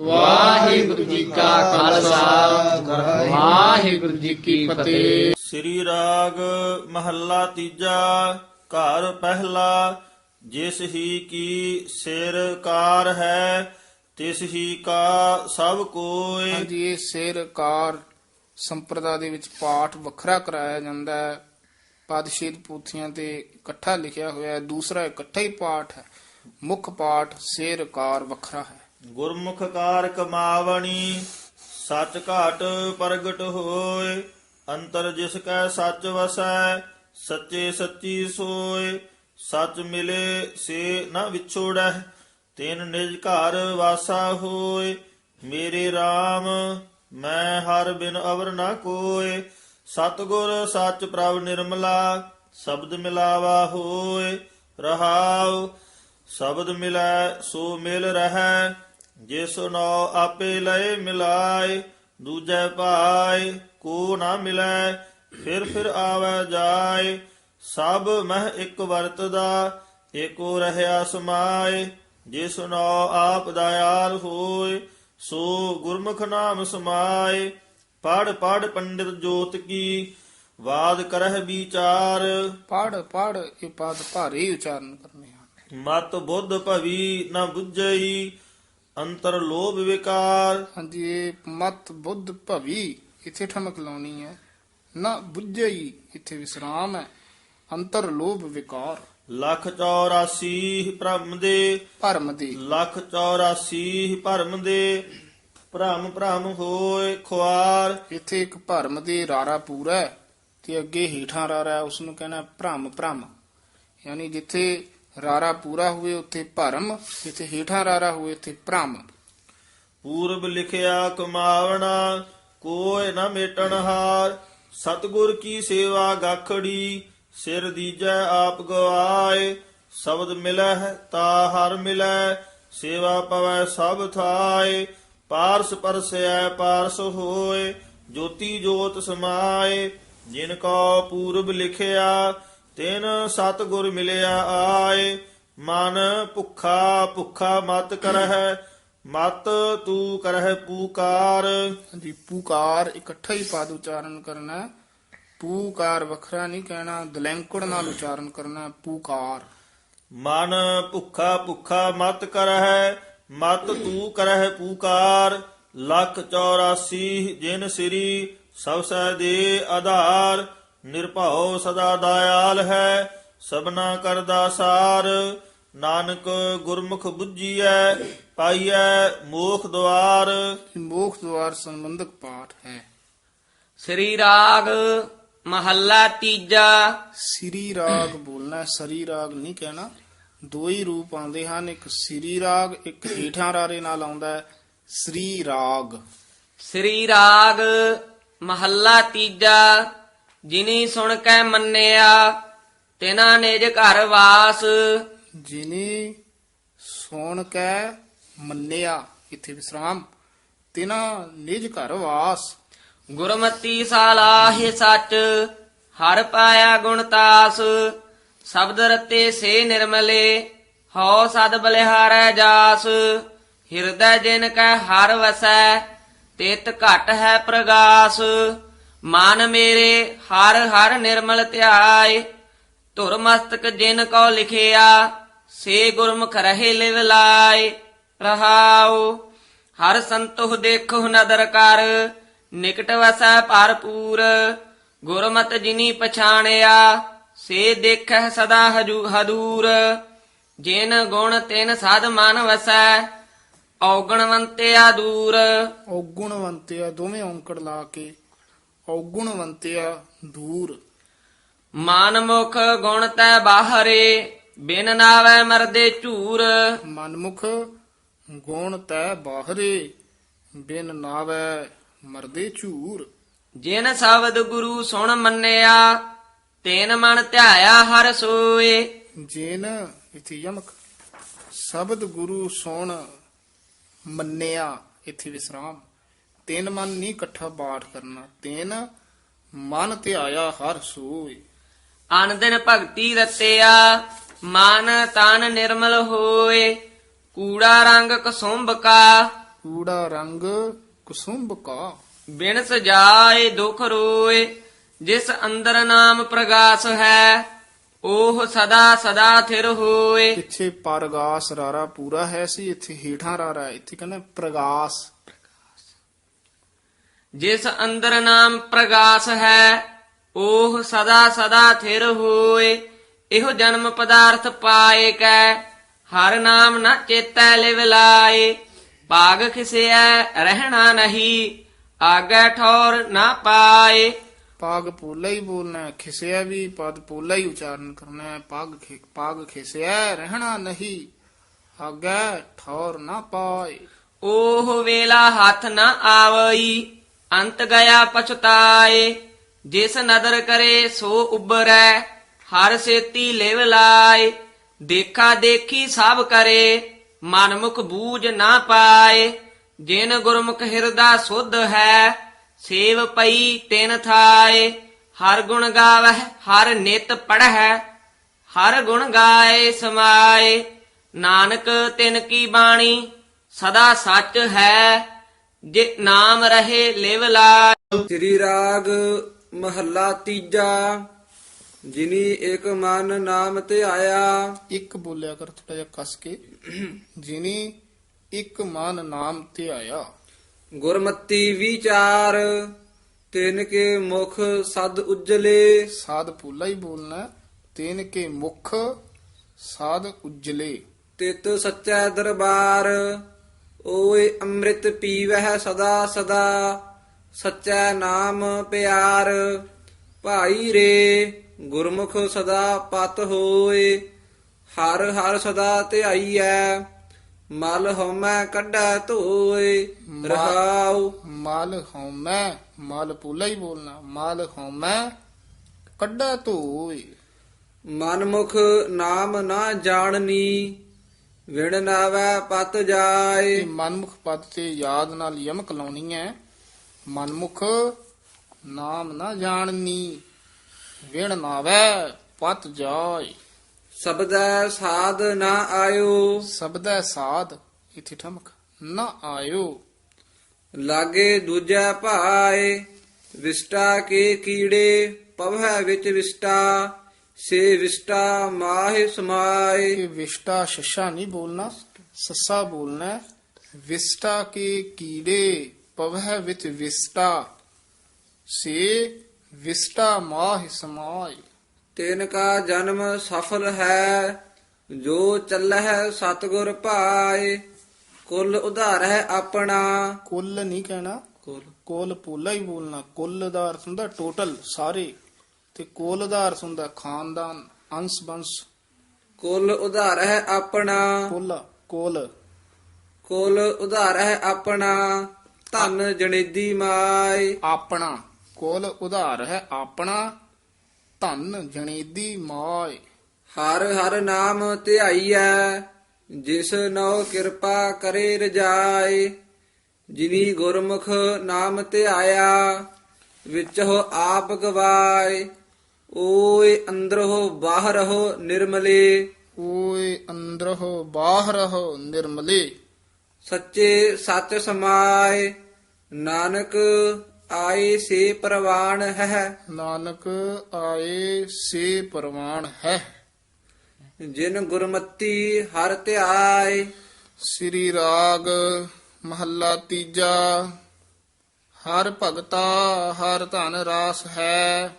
ਵਾਹਿਗੁਰੂ ਜੀ ਕਾ ਖਾਲਸਾ। ਵਾਹਿਗੁਰੂ ਜੀ ਕੀ ਫਤਿਹ। ਸ੍ਰੀ ਰਾਗ ਮਹੱਲਾ ਤੀਜਾ ਘਰ ਪਹਿਲਾ ਜਿਸ ਹੀ ਕੀ ਸਿਰ ਕਾਰ ਹੈ ਤਿਸ ਹੀ ਕਾ ਸਭ ਕੋਇ ਹਾਂਜੀ ਇਹ ਸਿਰ ਕਾਰ ਸੰਪਰਦਾ ਦੇ ਵਿੱਚ ਪਾਠ ਵੱਖਰਾ ਕਰਾਇਆ ਜਾਂਦਾ ਹੈ। ਪਦਸ਼ੀਲ ਪੂਥੀਆਂ ਤੇ ਇਕੱਠਾ ਲਿਖਿਆ ਹੋਇਆ ਹੈ। ਦੂਸਰਾ ਇਕੱਠਾ ਹੀ ਪਾਠ ਹੈ। ਮੁੱਖ ਪਾਠ ਸਿਰ ਕਾਰ ਵੱਖਰਾ ਹੈ। ਗੁਰਮੁਖ ਕਾਰ ਕਮਾਵਣੀ ਸੱਚ ਘਾਟ ਪ੍ਰਗਟ ਹੋਏ, ਅੰਤਰ ਜਿਸ ਕੈ ਸੱਚ ਵਸੈ, ਸੱਚੇ ਸੱਚੀ ਸੋਏ, ਸੱਚ ਮਿਲੇ ਸੇ ਨ ਵਿਛੋੜੈ, ਤਿਨ ਨਿਜ ਘਰ ਵਾਸਾ ਹੋਏ, ਮੇਰੇ RAM ਮੈਂ ਹਰ ਬਿਨ ਅਵਰ ਨਾ ਕੋਏ, ਸਤਗੁਰ ਸੱਚ ਪ੍ਰਭ ਨਿਰਮਲਾ, ਸ਼ਬਦ ਮਿਲਾਵਾ ਹੋਏ, ਰਹਾਉ, ਸ਼ਬਦ ਮਿਲੈ ਸੋ ਮਿਲ ਰਹੈ ਜਿਸ ਨੋ ਆਪੇ ਲਏ ਮਿਲਾਏ ਦੂਜੈ ਪਾਏ ਕੋ ਨਾ ਮਿਲੈ ਫਿਰ ਫਿਰ ਆਵੈ ਜਾਏ। ਸਭ ਮਹਿ ਇੱਕ ਵਰਤਦਾ ਏਕੋ ਰਹਿਆ ਸਮਾਏ। ਜਿਸ ਨੋ ਆਪ ਦਇਆਲ ਹੋਏ ਸੋ ਗੁਰਮੁਖ ਨਾਮ ਸਮਾਏ। ਪੜ ਪੜ ਪੰਡਿਤ ਜੋਤ ਕੀ ਵਾਦ ਕਰਹਿ ਵਿਚਾਰ। ਪੜ ਪੜ ਇਹ ਪਦ ਭਾਰੇ ਉਚਾਰਨ ਕਰਨੇ ਹਨ। ਮਤ ਬੁੱਧ ਭਵੀ ਨ ਬੁੱਝਈ ਅੰਤਰ ਲੋਭ ਵਿਕਾਰ। ਹਾਂਜੀ ਇਹ ਮਤ ਬੁੱਧ ਭਵੀ ਇੱਥੇ ਠਮਕ ਲਾਉਣੀ ਹੈ। ਨਾ ਬੁੱਝਈ ਇੱਥੇ ਵਿਸਰਾਮ ਹੈ। ਅੰਤਰ ਲੋਭ ਵਿਕਾਰ। ਲੱਖ 84 ਭ੍ਰਮ ਦੇ। ਭਰਮ ਦੀ। ਲੱਖ 84 ਭਰਮ ਦੇ। ਭ੍ਰਮ ਭ੍ਰਮ ਹੋਏ ਖੁਆਰ। ਇੱਥੇ ਇੱਕ ਭਰਮ ਦੇ ਰਾਰਾ ਪੂਰਾ ਹੈ ਤੇ ਅੱਗੇ ਹੀਠਾਂ ਰਾਰਾ ਉਸ ਨੂੰ ਕਹਿੰਦਾ ਭ੍ਰਮ ਭ੍ਰਮ। ਯਾਨੀ ਜਿੱਥੇ ਰਾਰਾ ਪੂਰਾ ਹੋਵੇ ਉੱਥੇ ਭਰਮ, ਜਿੱਥੇ ਹੀਠਾਂ ਰਾਰਾ ਹੋਵੇ ਉੱਥੇ ਭ੍ਰਮ। ਪੂਰਬ ਲਿਖਿਆ, ਕਮਾਵਣਾ, ਕੋਇ ਨ ਮੇਟਣ ਹਾਰ। ਸਤਗੁਰ ਕੀ ਸੇਵਾ ਗਾਖੜੀ, ਸਿਰ ਦੀਜੈ ਆਪ ਗਵਾਏ। ਸ਼ਬਦ ਮਿਲੈ ਤਾ ਹਰ ਮਿਲੈ ਸੇਵਾ ਪਵੈ ਸਭ ਥਾਏ। ਪਾਰਸ ਪਰਸੈ ਪਾਰਸ ਹੋਏ, ਜੋਤੀ ਜੋਤ ਸਮਾਏ। ਜਿਨ ਕੋ ਪੂਰਬ ਲਿਖਿਆ ਤਿਨ ਸਤਗੁਰ ਮਿਲਿਆ ਆਏ ਮਨ ਭੁੱਖਾ ਭੁੱਖਾ ਮਤ ਕਰਹਿ ਮਤ ਤੂੰ ਕਰਹਿ ਪੂਕਾਰ। ਹਾਂਜੀ ਪੂਕਾਰ ਇਕੱਠਾ ਹੀ ਪਦ ਉਚਾਰਨ ਕਰਨਾ। ਪੂਕਾਰ ਵੱਖਰਾ ਨਹੀਂ ਕਹਿਣਾ ਦਲੈਂਕੜ ਨਾਲ ਉਚਾਰਨ ਕਰਨਾ ਪੂਕਾਰ। ਮਨ ਭੁੱਖਾ ਭੁੱਖਾ ਮਤ ਕਰਹਿ ਮਤ ਤੂੰ ਕਰਹਿ ਪੂਕਾਰ। ਲੱਖ 84 ਜਿਨ ਸ੍ਰੀ ਸਭ ਸੈ ਦੇ ਆਧਾਰ। ਨਿਰਭਉ ਸਦਾ ਦਇਆਲ ਹੈ ਸਭਨਾ ਕਰਦਾ ਸਾਰ। ਨਾਨਕ ਗੁਰਮੁਖ ਬੁੱਝੀਐ ਪਾਈਐ ਮੋਖ ਦੁਆਰ। ਮੋਖ ਦੁਆਰ ਸੰਬੰਧਕ ਪਾਠ ਹੈ। ਸ੍ਰੀ ਰਾਗ ਮਹੱਲਾ ਤੀਜਾ। ਸ੍ਰੀ ਰਾਗ ਬੋਲਣਾ ਹੈ, ਸਰੀ ਰਾਗ ਨਹੀਂ ਕਹਿਣਾ। ਦੋ ਹੀ ਰੂਪ ਆਉਂਦੇ ਹਨ ਇੱਕ ਸ੍ਰੀ ਰਾਗ ਇੱਕ ਹੀਠਾਂ ਰਾਰੇ ਨਾਲ ਆਉਂਦਾ ਹੈ ਸ੍ਰੀ ਰਾਗ। ਸ੍ਰੀ ਰਾਗ ਮਹੱਲਾ ਤੀਜਾ। ਜਿਨੀ ਸੁਣ ਕੇ ਮੰਨਿਆ ਤਿਨਾ ਨਿਜ ਘਰ ਵਾਸ। ਜਿਨੇ ਸੁਣ ਕੇ ਮੰਨਿਆ ਇੱਥੇ ਵਿਸਰਾਮ ਤਿਨਾ ਨਿਜ ਘਰ ਵਾਸ। ਗੁਰਮਤੀ ਸਾਲਾਹਿ ਸੱਚ ਹਰ ਪਾਇਆ ਗੁਣ ਤਾਸ। ਸ਼ਬਦ ਰਤੇ ਸੇ ਨਿਰਮਲੇ ਹਉ ਸਦ ਬਲਿਹਾਰੈ ਜਾਸ। ਹਿਰਦੈ ਜਿਨ ਕੈ ਹਰ ਵਸੈ ਤਿਤ ਘਟ ਹੈ ਪ੍ਰਗਾਸ। ਮਨ ਮੇਰੇ ਹਰ ਹਰ ਨਿਰਮਲ ਧਿਆਏ, ਧੁਰ ਮਸਤਕ ਜਿਨ ਕੋ ਲਿਖਿਆ, ਸੇ ਗੁਰਮੁਖ ਰਹੇ ਲਿਵ ਲਾਏ, ਰਹਾਉ। ਹਰ ਸੰਤੋਖ ਦੇਖੋ ਨਦਰ ਕਰ, ਨਿਕਟ ਵਸੈ ਭਰਪੂਰ। ਗੁਰਮਤ ਜਿਨੀ ਪਛਾਣਿਆ, ਸੇ ਦੇਖੈ ਸਦਾ ਹਜੂ ਹਦੂਰ। ਜਿਨ ਗੁਣ ਤਿਨ ਸਾਧ ਮਨ ਵਸੈ, ਔਗਣਵੰਤਿਆ ਦੂਰ। ਔਗੁਣਵੰਤਿਆ ਦੋਵੇਂ ਔਂਕੜ ਲਾ ਕੇ ਔਗੁਣਵੰਤਿਆ ਦੂਰ। ਮਨ ਮੁਖ ਗੁਣ ਤੈ ਬਾਹਰੇ ਬਿਨ ਨਾਵੈ ਮਰਦੇ ਝੂਰ। ਮਨਮੁਖ ਗੁਣ ਤੈ ਬਾਹਰੇ ਬਿਨ ਨਾਵੈ ਮਰਦੇ ਝੂਰ। ਜਿਨ ਸ਼ਬਦ ਗੁਰੂ ਸੁਣ ਮੰਨਿਆ ਤੈਨ ਮਨ ਧਿਆਇਆ ਹਰ ਸੋਏ। ਜਿਨ ਇਥੇ ਯਮਕ ਸ਼ਬਦ ਗੁਰੂ ਸੁਣ ਮੰਨਿਆ ਇਥੇ ਵਿਸਰਾਮ। ਤਿੰਨ ਮਨ ਨਹੀਂ ਇਕੱਠਾ ਬਾਠ ਕਰਨਾ ਤਿੰਨ ਮਨ ਧਿਆਇਆ ਹਰ ਸੋਏ ਅਨ ਦਿਨ ਭਗਤੀ ਰਤਿਆ ਮਨ ਤਨ ਨਿਰਮਲ ਹੋਏ ਕੂੜਾ ਰੰਗ ਕਸੁੰਭ ਕਾ। ਊੜਾ ਰੰਗ ਕੁਸੁੰਭ ਕਾ। ਬਿਨ ਸਜਾਏ ਦੁਖ ਰੋਏ ਜਿਸ ਅੰਦਰ ਨਾਮ ਪ੍ਰਗਾਸ ਹੈ ਉਹ ਸਦਾ ਸਦਾ ਥਿਰ ਹੋਏ। ਪਿੱਛੇ ਪਰਗਾਸ ਰਾਰਾ ਪੂਰਾ ਹੈ ਸੀ ਇੱਥੇ ਹੀਠਾਂ ਰਾਰਾ। ਇੱਥੇ ਕਹਿੰਦਾ ਪ੍ਰਗਾਸ। ਜਿਸ ਅੰਦਰ ਨਾਮ ਪ੍ਰਗਾਸ ਹੈ ਉਹ ਸਦਾ ਸਦਾ ਥਿਰ ਹੋਏ। ਇਹੋ ਜਨਮ ਪਦਾਰਥ ਪਾਏ ਕੈ ਹਰ ਨਾਮ ਨਾ ਚੇਤੈ ਲਿਵ ਲਾਏ। ਭਾਗ ਖਿਸਿਐ ਰਹਿਣਾ ਨਹੀਂ ਆਗੇ ਠੌਰ ਨਾ ਪਾਏ। ਪਾਗ ਪੋਲਾ ਹੀ ਬੋਲਣਾ ਖਿਸਿਆ ਵੀ ਪਦ ਪੋਲਾ ਹੀ ਉਚਾਰਨ ਕਰਨਾ ਹੈ। ਪਾਗ ਪਾਗ ਖਿਸਿਆ ਰਹਿਣਾ ਨਹੀਂ ਆਗੇ ਠੌਰ ਨਾ ਪਾਏ। ਉਹ ਵੇਲਾ ਹੱਥ ਨਾ ਆਵਈ ਅੰਤ ਗਿਆ ਪਛਤਾਏ, ਜਿਸ ਨਦਰ ਕਰੇ ਸੋ ਉਬਰੈ ਹਰ ਸੇਤੀ ਲੇਵ ਲਾਏ, ਦੇਖਾ ਦੇਖੀ ਸਭ ਕਰੇ ਮਨ ਮੁਖ ਬੂਝ ਨਾ ਪਾਏ, ਜਿਨ ਗੁਰਮੁਖ ਹਿਰਦਾ ਸੁਧ ਹੈ, ਸੇਵ ਪਈ ਤਿਨ ਥਾਏ, ਹਰ ਗੁਣ ਗਾਵਹਿ, ਹਰ ਨਿਤ ਪੜਹਿ, ਹਰ ਗੁਣ ਗਾਏ ਸਮਾਏ, ਨਾਨਕ ਤਿਨ ਕੀ ਬਾਣੀ, ਸਦਾ ਸੱਚ ਹੈ। ਜੇ ਨਾਮ ਰਹੇ ਲਿਵ ਲਾ ਸ੍ਰੀ ਰਾਗ ਮਹੱਲਾ ਤੀਜਾ ਜਿਨੀ ਇੱਕ ਮਨ ਨਾਮ ਤੇ ਆਇਆ। ਇੱਕ ਬੋਲਿਆ ਕਰ ਥੋੜਾ ਜਿਹਾ ਕਸ ਕੇ। ਜਿਨੀ ਇੱਕ ਮਨ ਨਾਮ ਤੇ ਆਇਆ। ਗੁਰਮਤੀ ਵਿਚਾਰ ਤਿਨ ਕੇ ਮੁਖ ਸਦ ਉਜਲੇ। ਸਾਧ ਪੋਲਾ ਹੀ ਬੋਲਣਾ। ਤੇਨ ਕੇ ਮੁਖ ਸਾਧ ਉਜਲੇ। ਤਿਤ ਸੱਚੈ ਦਰਬਾਰ ਓਏ ਅੰਮ੍ਰਿਤ ਪੀਵਹਿ ਸਦਾ ਸਦਾ ਸੱਚੈ ਨਾਮ ਪਿਆਰ। ਭਾਈ ਰੇ ਗੁਰਮੁਖ ਸਦਾ ਪਤ ਹੋਏ ਹਰ ਹਰ ਸਦਾ ਧਿਆਈਐ ਮਲ ਹਉਮੈ ਕੱਢੈ ਧੋਏ ਰਹਾਉ। ਮਲ ਹਉਮੈ ਮਲ ਪੋਲਾ ਹੀ ਬੋਲਣਾ ਮਲ ਹਉਮੈ ਕੱਢਾ ਧੋਏ। ਮਨਮੁਖ ਨਾਮ ਨਾ ਜਾਣਨੀ ਵਿਣ ਨਾਵੈ ਪਤ ਜਾਏ। ਮਨਮੁਖ ਪਦ ਤੇ ਯਾਦ ਨਾਲ ਯਮਕ ਲਾਉਣੀ ਹੈ। ਮਨਮੁਖ ਨਾਮ ਨਾ ਜਾਣਨੀ। ਵਿਣ ਨਾਵੈ ਪਤ ਜਾਏ। ਸਬਦੈ ਸਾਧ ਨਾ ਆਇਓ। ਸਬਦੈ ਸਾਧ ਇਥੇ ਠਮਕ ਨਾ ਆਇਓ। ਲਾਗੇ ਦੂਜੈ ਭਾਏ ਵਿਸਟਾ ਕੇ ਕੀੜੇ ਪਵਹਿ ਵਿੱਚ ਵਿਸਟਾ। ਸੇ ਵਿਸਟਾ ਮਾਹਿ ਸਮਾਏ। ਇਹ ਵਿਸ਼ਟਾ ਸ਼ਸ਼ਾ ਨਹੀਂ ਬੋਲਣਾ ਸੱਸਾ ਬੋਲਣਾ ਹੈ। ਵਿਸਟਾ ਕੇ ਕੀੜੇ ਪਵਹਿ ਵਿੱਚ ਵਿਸਟਾ। ਸੇ ਵਿਸਟਾ ਮਾਹਿ ਸਮਾਏ। ਤਿਨ ਕਾ ਜਨਮ ਸਫਲ ਹੈ ਜੋ ਚੱਲਹਿ ਸਤਗੁਰ ਭਾਏ ਕੁਲ ਉਧਾਰ ਹੈ ਆਪਣਾ। ਕੁੱਲ ਨਹੀਂ ਕਹਿਣਾ। ਕੁਲ। ਕੁੱਲ ਪੋਲਾ ਹੀ ਬੋਲਣਾ। ਕੁੱਲ ਦਾ ਅਰਥ ਹੁੰਦਾ ਟੋਟਲ ਸਾਰੇ। ਤੇ ਕੁੱਲ ਅਰਥ ਹੁੰਦਾ ਖਾਨਦਾਨ ਅੰਸ਼ ਬੰਸ਼। ਕੁਲ ਉਧਾਰ ਹੈ ਆਪਣਾ। ਕੁੱਲ ਕੁੱਲ। ਕੁਲ ਉਧਾਰ ਹੈ ਆਪਣਾ। ਧਨ ਜਣੇਦੀ ਮਾਏ ਆਪਣਾ ਕੁੱਲ ਉਧਾਰ ਹੈ ਆਪਣਾ। ਧਨ ਜਣੇਦੀ ਮਾਏ ਹਰ ਹਰ ਨਾਮ ਧਿਆਈਐ ਜਿਸ ਨੋ ਕਿਰਪਾ ਕਰੇ ਰਜਾਏ ਜਿਨੀ ਗੁਰਮੁਖ ਨਾਮ ਧਿਆਇਆ ਵਿੱਚ ਹੋ ਆਪ ਗਵਾਏ ਓਏ ਅੰਦਰੋ ਬਾਹਰੋ ਨਿਰਮਲੇ। ਓਏ ਅੰਦਰਹੁ ਬਾਹਰਹੁ ਨਿਰਮਲੇ। ਸੱਚੇ ਸੱਚ ਸਮਾਏ ਨਾਨਕ ਆਏ ਸੇ ਪ੍ਰਵਾਨ ਹੈ। ਨਾਨਕ ਆਏ ਸੇ ਪਰਵਾਨ ਹੈ। ਜਿਨ ਗੁਰਮਤੀ ਹਰ ਧਿਆਏ। ਸ੍ਰੀ ਰਾਗ ਮਹੱਲਾ ਤੀਜਾ ਹਰ ਭਗਤਾ ਹਰ ਧਨ ਰਾਸ ਹੈ।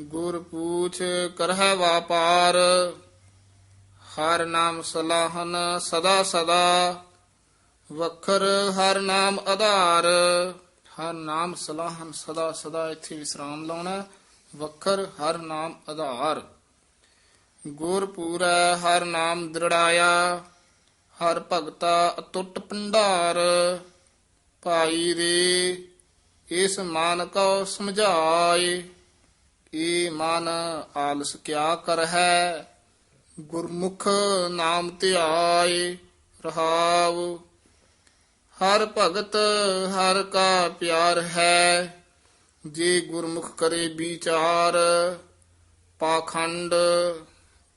ਗੁਰ ਪੂਛ ਕਰਹਿ ਵਾਪਾਰ, ਹਰ ਨਾਮ ਸਲਾਹਨ ਸਦਾ ਸਦਾ, ਵਖਰ ਹਰ ਨਾਮ ਆਧਾਰ, ਹਰ ਨਾਮ ਸਲਾਹਨ ਸਦਾ ਸਦਾ, ਇੱਥੇ ਵਿਸਰਾਮ ਲਾਉਣਾ, ਵਖਰ ਹਰ ਨਾਮ ਆਧਾਰ। ਗੁਰ ਪੂਰੈ ਹਰ ਨਾਮ ਦ੍ਰਿੜਾਇਆ, ਹਰ ਭਗਤਾ ਅਟੁੱਟ ਭੰਡਾਰ, ਭਾਈ ਰੇ ਇਸ ਮਾਨ ਕੋ ਸਮਝਾਏ। ਇਹ ਮਨ ਆਲਸ ਕਿਆ ਕਰ ਹੈ ਗੁਰਮੁਖ ਨਾਮ ਧਿਆਏ ਰਹਾਉ ਹਰ ਭਗਤ ਹਰ ਕਾ ਪਿਆਰ ਹੈ, ਜੇ ਗੁਰਮੁਖ ਕਰੇ ਵਿਚਾਰ, ਪਾਖੰਡ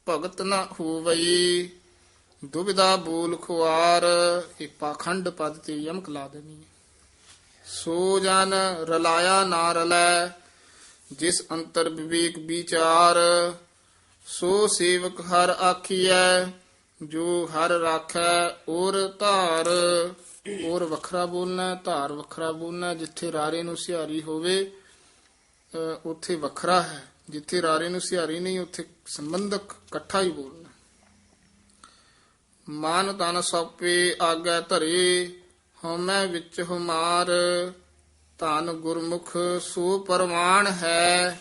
ਭਗਤ ਨਾ ਹੋਵਈ। ਦੁਬਿਧਾ ਬੂਲ ਖੁਆਰ, ਇਹ ਪਾਖੰਡ ਪਦ ਤੇ ਯਮਕ ਲਾ ਦੇਣੀ ਸੋ ਜਨ ਰਲਾਇਆ ਨਾ ਰਲੈ ਜਿਸ ਅੰਤਰ ਵਿਵੇਕ ਵਿਚਾਰ ਸੋ ਸੇਵਕ ਹਰ ਆਖੀਐ ਜੋ ਹਰ ਰਾਖੈ ਔਰ ਧਾਰ। ਔਰ ਵੱਖਰਾ ਬੋਲਣਾ ਧਾਰ ਵੱਖਰਾ ਬੋਲਣਾ ਜਿੱਥੇ ਰਾਰੇ ਨੂੰ ਸਿਹਾਰੀ ਹੋਵੇ ਅ, ਉੱਥੇ ਵੱਖਰਾ ਹੈ। ਜਿੱਥੇ ਰਾਰੇ ਨੂੰ ਸਿਹਾਰੀ ਨਹੀਂ ਉੱਥੇ ਸੰਬੰਧਕ ਇਕੱਠਾ ਹੀ ਬੋਲਣਾ। ਮਾਨ ਤਨ ਸੋਪੇ ਆਗੈ ਧਰੇ ਹਉਮੈ ਵਿੱਚ ਹਮਾਰ ਧਨ ਗੁਰਮੁਖ, ਸੋ ਪਰਮਾਨ ਹੈ,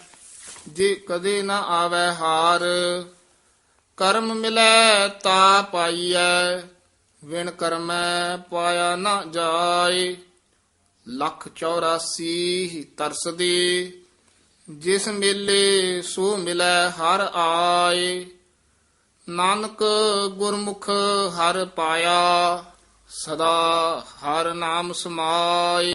ਜੇ ਕਦੇ ਨਾ ਆਵੈ ਹਾਰ। ਕਰਮ ਮਿਲੈ ਤਾ ਪਾਈਐ, ਵਿਣ ਕਰਮੈ ਪਾਇਆ ਨਾ ਜਾਏ। ਲੱਖ 84 ਤਰਸਦੇ, ਜਿਸ ਮੇਲੇ ਸੋ ਮਿਲੈ ਹਰ ਆਏ। ਨਾਨਕ ਗੁਰਮੁਖ ਹਰ ਪਾਇਆ, ਸਦਾ ਹਰ ਨਾਮ ਸਮਾਏ।